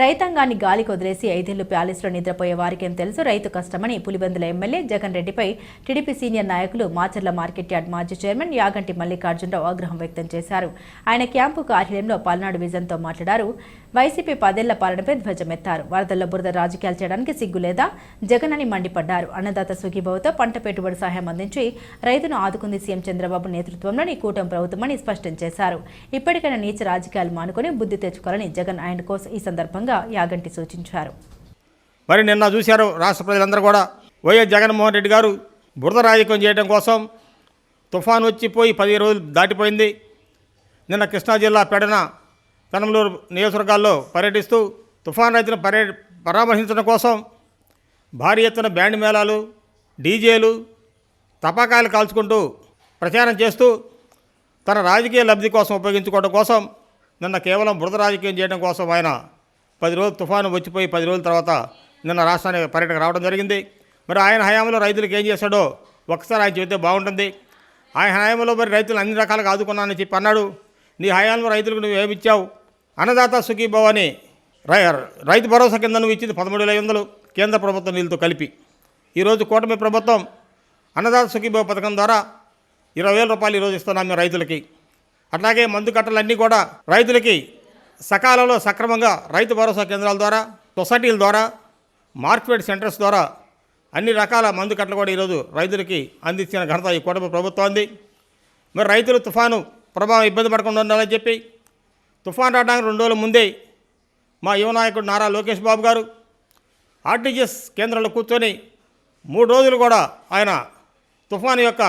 రైతాంగాన్ని గాలికి వదిలేసి ఐదేళ్ళు ప్యాలెస్లో నిద్రపోయే వారికేం తెలుసు? రైతు కష్టమని పులిబందుల ఎమ్మెల్యే జగన్ రెడ్డిపై టీడీపీ సీనియర్ నాయకులు మాచర్ల మార్కెట్ యార్డ్ మాజీ చైర్మన్ యాగంటి మల్లికార్జునరావు ఆగ్రహం వ్యక్తం చేశారు. ఆయన క్యాంపు కార్యాలయంలో పల్నాడు విజన్తో మాట్లాడారు. వైసీపీ పదేళ్ళ పాలనపై ధ్వజమెత్తారు. వరదల్లో బురద రాజకీయాలు చేయడానికి సిగ్గు లేదా? జగన్ అని మండిపడ్డారు. అన్నదాత సుఖీభావతో పంట పెట్టుబడి సహాయం అందించి రైతును ఆదుకుంది సీఎం చంద్రబాబు నేతృత్వంలోని కూటమి ప్రభుత్వమని స్పష్టం చేశారు. ఇప్పటికైనా నీచ రాజకీయాలు మానుకుని బుద్ధి తెచ్చుకోవాలని జగన్ ఆయన కోసం ఈ సందర్భంగా యాగంటి సూచించారు. మరి నిన్న చూశారు రాష్ట్ర ప్రజలందరూ కూడా వైఎస్ జగన్మోహన్ రెడ్డి గారు బురద రాజకీయం చేయడం కోసం తుఫాన్ వచ్చిపోయి పది రోజులు దాటిపోయింది. నిన్న కృష్ణా జిల్లా పెడన కనమలూరు నియోజకవర్గాల్లో పర్యటిస్తూ తుఫాన్ రైతును పర్య పరామర్శించడం కోసం భారీ ఎత్తున బ్యాండ్ మేళాలు డీజేలు తపాకాయలు కాల్చుకుంటూ ప్రచారం చేస్తూ తన రాజకీయ లబ్ధి కోసం ఉపయోగించుకోవడం కోసం నిన్న కేవలం బురద రాజకీయం చేయడం కోసం ఆయన పది రోజులు తుఫాను వచ్చిపోయి పది రోజుల తర్వాత నిన్న రాష్ట్రానికి పర్యటన రావడం జరిగింది. మరి ఆయన హయాంలో రైతులకు ఏం చేశాడో ఒకసారి ఆయన చెబితే బాగుంటుంది. ఆయన హయాంలో మరి రైతులు అన్ని రకాలుగా ఆదుకున్నానని చెప్పి అన్నాడు. నీ హయాంలో రైతులకు నువ్వు ఏమిచ్చావు అన్నదాత సుఖీభవ అని రై రైతు భరోసా కింద నువ్వు ఇచ్చింది పదమూడు వేల ఐదు వందలు కేంద్ర ప్రభుత్వం నీళ్ళతో కలిపి. ఈరోజు కూటమి ప్రభుత్వం అన్నదాత సుఖీభవ పథకం ద్వారా ఇరవై వేల రూపాయలు ఈరోజు ఇస్తున్నాం మేము రైతులకి. అట్లాగే మందు కట్టలన్నీ కూడా రైతులకి సకాలంలో సక్రమంగా రైతు భరోసా కేంద్రాల ద్వారా సొసైటీల ద్వారా మార్కెట్ సెంటర్స్ ద్వారా అన్ని రకాల మందు కట్టలు కూడా ఈరోజు రైతులకి అందించిన ఘనత ఈ కుటుంబ ప్రభుత్వాన్ని మరి రైతులు తుఫాను ప్రభావం ఇబ్బంది పడకుండా ఉండాలని చెప్పి తుఫాన్ రావడానికి రెండు రోజుల ముందే మా యువ నాయకుడు నారా లోకేష్ బాబు గారు ఆర్టీజీఎస్ కేంద్రంలో కూర్చొని మూడు రోజులు కూడా ఆయన తుఫాను యొక్క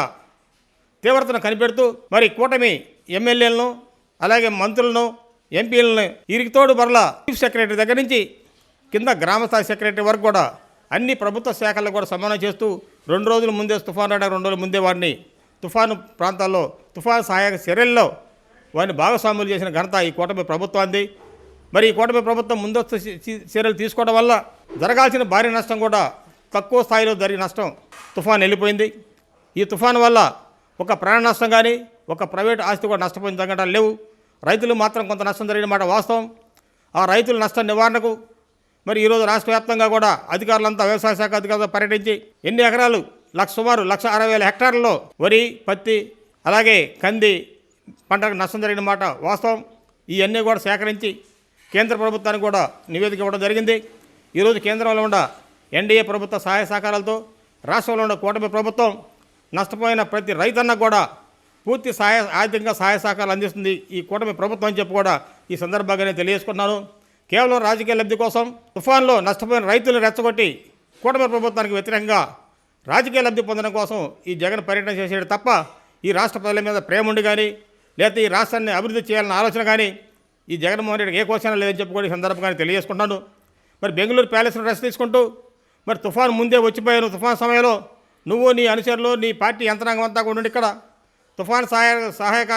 తీవ్రతను కనిపెడుతూ మరి కూటమి ఎమ్మెల్యేలను అలాగే మంత్రులను ఎంపీలను ఇరికితోడు మరలా చీఫ్ సెక్రటరీ దగ్గర నుంచి కింద గ్రామస్థాయి సెక్రటరీ వరకు కూడా అన్ని ప్రభుత్వ శాఖలను కూడా సమన్వయం చేస్తూ రెండు రోజుల ముందే తుఫాను రావడానికి రెండు రోజుల ముందే వారిని తుఫాను ప్రాంతాల్లో తుఫాను సహాయక చర్యల్లో వారిని భాగస్వాములు చేసిన ఘనత ఈ కూటమి ప్రభుత్వాన్ని మరి ఈ కూటమి ప్రభుత్వం ముందస్తు చర్యలు తీసుకోవడం వల్ల జరగాల్సిన భారీ నష్టం కూడా తక్కువ స్థాయిలో జరిగిన నష్టం తుఫాన్ వెళ్ళిపోయింది. ఈ తుఫాను వల్ల ఒక ప్రాణ నష్టం కానీ ఒక ప్రైవేట్ ఆస్తి కూడా నష్టపోయిన సంఘటనలు లేవు. రైతులు మాత్రం కొంత నష్టం జరిగిన మాట వాస్తవం. ఆ రైతుల నష్టం నివారణకు మరి ఈరోజు రాష్ట్ర వ్యాప్తంగా కూడా అధికారులంతా వ్యవసాయ శాఖ అధికారులతో పర్యటించి ఎన్ని ఎకరాలు లక్ష సుమారు లక్ష అరవై వేల హెక్టార్లలో వరి పత్తి అలాగే కంది పంటకు నష్టం జరిగిన మాట వాస్తవం. ఇవన్నీ కూడా సేకరించి కేంద్ర ప్రభుత్వానికి కూడా నివేదిక ఇవ్వడం జరిగింది. ఈరోజు కేంద్రంలో ఉన్న ఎన్డీఏ ప్రభుత్వ సహాయ సహకారాలతో రాష్ట్రంలో ఉన్న కూటమి ప్రభుత్వం నష్టపోయిన ప్రతి రైతన్నకు కూడా పూర్తి సహాయ ఆర్థికంగా సహాయ సహకారాలు అందిస్తుంది ఈ కూటమి ప్రభుత్వం అని చెప్పి కూడా ఈ సందర్భంగానే తెలియజేసుకుంటున్నాను. కేవలం రాజకీయ లబ్ధి కోసం తుఫాన్లో నష్టపోయిన రైతులను రెచ్చగొట్టి కూటమి ప్రభుత్వానికి వ్యతిరేకంగా రాజకీయ లబ్ధి పొందడం కోసం ఈ జగన్ పర్యటన చేసేది తప్ప ఈ రాష్ట్ర ప్రజల మీద ప్రేమ ఉండి కానీ లేకపోతే ఈ రాష్ట్రాన్ని అభివృద్ధి చేయాలన్న ఆలోచన కానీ ఈ జగన్మోహన్ రెడ్డికి ఏ క్వశ్చన్ లేదని చెప్పి కూడా ఈ సందర్భంగానే తెలియజేసుకుంటున్నాను. మరి బెంగళూరు ప్యాలెస్లో రెస్ట్ తీసుకుంటూ మరి తుఫాన్ ముందే వచ్చిపోయాను. తుఫాన్ సమయంలో నువ్వు నీ అనుచరులు నీ పార్టీ యంత్రాంగం అంతా కూడా ఉండి ఇక్కడ తుఫాన్ సహాయ సహాయక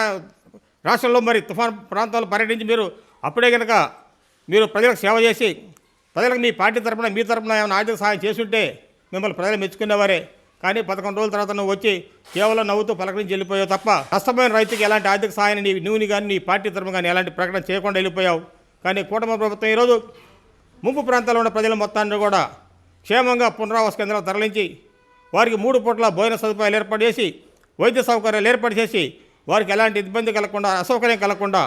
రాష్ట్రంలో మరి తుఫాన్ ప్రాంతాల్లో పర్యటించి మీరు అప్పుడే కనుక మీరు ప్రజలకు సేవ చేసి ప్రజలకు మీ పార్టీ తరపున మీ తరపున ఏమైనా ఆర్థిక సహాయం చేస్తుంటే మిమ్మల్ని ప్రజలు మెచ్చుకునేవారే. కానీ పదకొండు రోజుల తర్వాత నువ్వు వచ్చి కేవలం నవ్వుతూ పలకరించి వెళ్ళిపోయావు తప్ప నష్టపోయిన రైతుకి ఎలాంటి ఆర్థిక సహాయాన్ని నీ నువ్వు కానీ నీ పార్టీ తరఫున కానీ ఎలాంటి ప్రకటన చేయకుండా వెళ్ళిపోయావు. కానీ కూటమి ప్రభుత్వం ఈరోజు ముంపు ప్రాంతాల్లో ఉన్న ప్రజల మొత్తాన్ని కూడా క్షేమంగా పునరావాస కేంద్రాలు తరలించి వారికి మూడు పూట్ల భోజన సదుపాయాలు ఏర్పాటు చేసి వైద్య సౌకర్యాలు ఏర్పాటు చేసి వారికి ఎలాంటి ఇబ్బంది కలగకుండా అసౌకర్యం కలగకుండా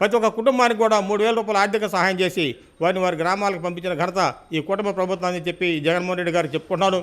ప్రతి ఒక్క కుటుంబానికి కూడా మూడు వేల రూపాయల ఆర్థిక సహాయం చేసి వారిని వారి గ్రామాలకు పంపించిన ఘనత ఈ కుటుంబ ప్రభుత్వాన్ని చెప్పి జగన్మోహన్ రెడ్డి గారు చెప్పుకున్నాను